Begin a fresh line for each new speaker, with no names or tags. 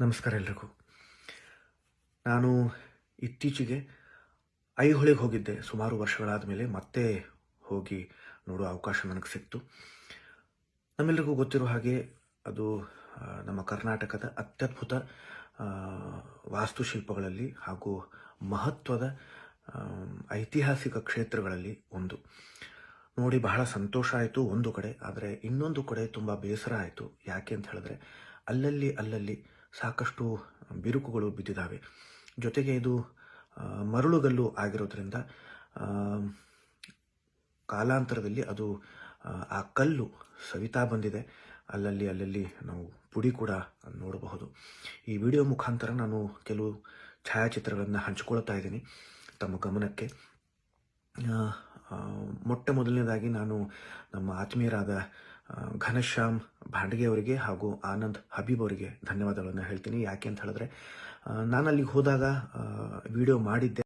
ನಮಸ್ಕಾರ ಎಲ್ರಿಗೂ. ನಾನು ಇತ್ತೀಚೆಗೆ ಐಹೊಳೆಗೆ ಹೋಗಿದ್ದೆ. ಸುಮಾರು ವರ್ಷಗಳಾದ ಮೇಲೆ ಮತ್ತೆ ಹೋಗಿ ನೋಡೋ ಅವಕಾಶ ನನಗೆ ಸಿಕ್ತು. ನಮ್ಮೆಲ್ಲರಿಗೂ ಗೊತ್ತಿರೋ ಹಾಗೆ ಅದು ನಮ್ಮ ಕರ್ನಾಟಕದ ಅತ್ಯದ್ಭುತ ವಾಸ್ತುಶಿಲ್ಪಗಳಲ್ಲಿ ಹಾಗೂ ಮಹತ್ವದ ಐತಿಹಾಸಿಕ ಕ್ಷೇತ್ರಗಳಲ್ಲಿ ಒಂದು. ನೋಡಿ, ಬಹಳ ಸಂತೋಷ ಆಯಿತು ಒಂದು ಕಡೆ, ಆದರೆ ಇನ್ನೊಂದು ಕಡೆ ತುಂಬ ಬೇಸರ ಆಯಿತು. ಯಾಕೆ ಅಂತ ಹೇಳಿದ್ರೆ, ಅಲ್ಲಲ್ಲಿ ಅಲ್ಲಲ್ಲಿ ಸಾಕಷ್ಟು ಬಿರುಕುಗಳು ಬಿದ್ದಿದ್ದಾವೆ. ಜೊತೆಗೆ ಇದು ಮರಳುಗಲ್ಲು ಆಗಿರೋದ್ರಿಂದ ಕಾಲಾಂತರದಲ್ಲಿ ಅದು ಆ, ಕಲ್ಲು ಸವಿತಾ ಬಂದಿದೆ. ಅಲ್ಲಲ್ಲಿ ಅಲ್ಲಲ್ಲಿ ನಾವು ಪುಡಿ ಕೂಡ ನೋಡಬಹುದು. ಈ ವಿಡಿಯೋ ಮುಖಾಂತರ ನಾನು ಕೆಲವು ಛಾಯಾಚಿತ್ರಗಳನ್ನು ಹಂಚಿಕೊಳ್ತಾ ಇದ್ದೀನಿ. ತಮ್ಮ ಗಮನಕ್ಕೆ. ಮೊಟ್ಟ ಮೊದಲನೇದಾಗಿ ನಾನು ನಮ್ಮ ಆತ್ಮೀಯರಾದ ಘನಶ್ಯಾಮ್ ಭಾಂಡಗೆ ಅವರಿಗೆ ಹಾಗೂ ಆನಂದ್ ಹಬೀಬ್ ಅವರಿಗೆ ಧನ್ಯವಾದಗಳನ್ನು ಹೇಳ್ತೀನಿ. ಯಾಕೆ ಅಂತ ಹೇಳಿದ್ರೆ ನಾನು ಅಲ್ಲಿಗೆ ಹೋದಾಗ ವಿಡಿಯೋ ಮಾಡಿದ್ದೆ.